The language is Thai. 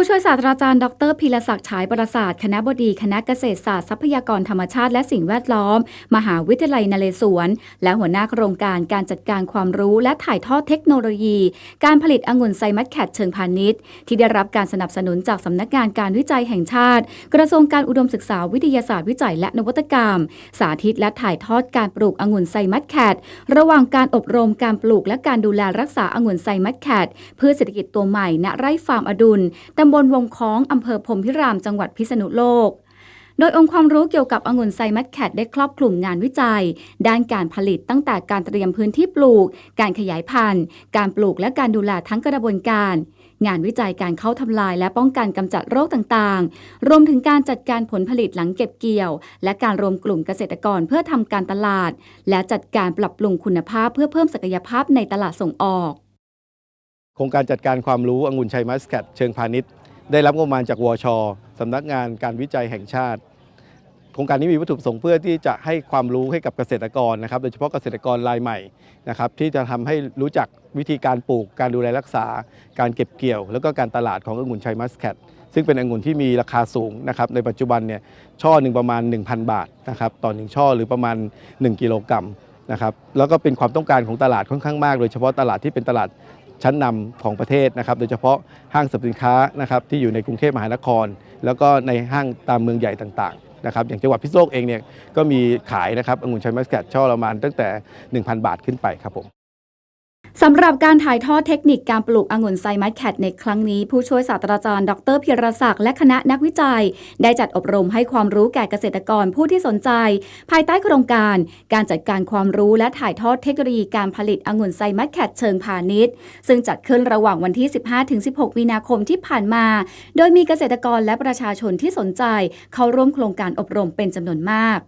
ผู้ช่วยศาสตราจารย์ ดรพีรศักดิ์ฉายประสาท คณะบดี คณะเกษตรศาสตร์ทรัพยากรธรรมชาติและสิ่งแวดล้อม มหาวิทยาลัยนเรศวร และหัวหน้าโครงการการจัดการความรู้และถ่ายทอดเทคโนโลยี การผลิตองุ่นไซมัสแคทเชิงพาณิชย์ ที่ได้รับการสนับสนุนจากสำนักงานการวิจัยแห่งชาติ กระทรวงการอุดมศึกษาวิทยาศาสตร์วิจัยและนวัตกรรม สาธิตและถ่ายทอดการปลูกองุ่นไซมัสแคทระหว่างการอบรมการปลูกและการดูแลรักษาองุ่นไซมัสแคทเพื่อเศรษฐกิจตัวใหม่ณไร่ฟาร์มอดุลตำบลวงคล้องอำเภอพรมพิรามจังหวัดพิษณุโลก โดยองค์ความรู้เกี่ยวกับองุ่นไซมัสแคทได้ครอบคลุมงานวิจัย ด้านการผลิตตั้งแต่การเตรียมพื้นที่ปลูก การขยายพันธุ์ การปลูกและการดูแลทั้งกระบวนการงานวิจัยการเข้าทำลายและป้องกันกำจัดโรคต่างๆ รวมถึงการจัดการผลผลิตหลังเก็บเกี่ยว และการรวมกลุ่มเกษตรกรเพื่อทำการตลาด และจัดการปรับปรุงคุณภาพเพื่อเพิ่มศักยภาพในตลาดส่งออก โครงการจัดการความรู้องุ่นชัยมัสแคทเชิงพาณิชย์ ได้รับงบประมาณจากวชสำนักงานการวิจัยแห่งชาติ โครงการนี้มีวัตถุประสงค์เพื่อที่จะให้ความรู้ให้กับเกษตรกรนะครับ โดยเฉพาะเกษตรกรรายใหม่นะครับที่จะทำให้รู้จักวิธีการปลูก การดูแลรักษา การเก็บเกี่ยว แล้วก็การตลาดขององุ่นชัยมัสแคทซึ่งเป็นองุ่นที่มีราคาสูงนะครับในปัจจุบันเนี่ยช่อหนึ่งประมาณ 1,000 บาทนะครับต่อหนึ่งช่อหรือประมาณ 1 กิโลกรัมนะครับแล้วก็เป็นความต้องการของตลาดค่อนข้างมาก โดยเฉพาะตลาดที่เป็นตลาด ชั้นนำของประเทศนะครับ โดยเฉพาะห้างสรรพสินค้านะครับที่อยู่ในกรุงเทพมหานคร แล้วก็ในห้างตามเมืองใหญ่ต่างๆนะครับอย่างจังหวัดพิษณุโลกเองเนี่ยก็มีขายนะครับองุ่นชัยมัสแคทช่อประมาณตั้งแต่ 1,000 บาทขึ้นไปครับผม สำหรับการถ่ายทอดเทคนิคการปลูกองุ่นไซมัสแคทในครั้งนี้ ผู้ช่วยศาสตราจารย์ ดรพิรศักดิ์และคณะนักวิจัย ได้จัดอบรมให้ความรู้แก่เกษตรกรผู้ที่สนใจ ภายใต้โครงการ การจัดการความรู้และถ่ายทอดเทคโนโลยีการผลิตองุ่นไซมัสแคทเชิงพาณิชย์ ซึ่งจัดขึ้นระหว่างวันที่ 15-16 มีนาคมที่ผ่านมา โดยมีเกษตรกรและประชาชนที่สนใจ เข้าร่วมโครงการอบรมเป็นจำนวนมาก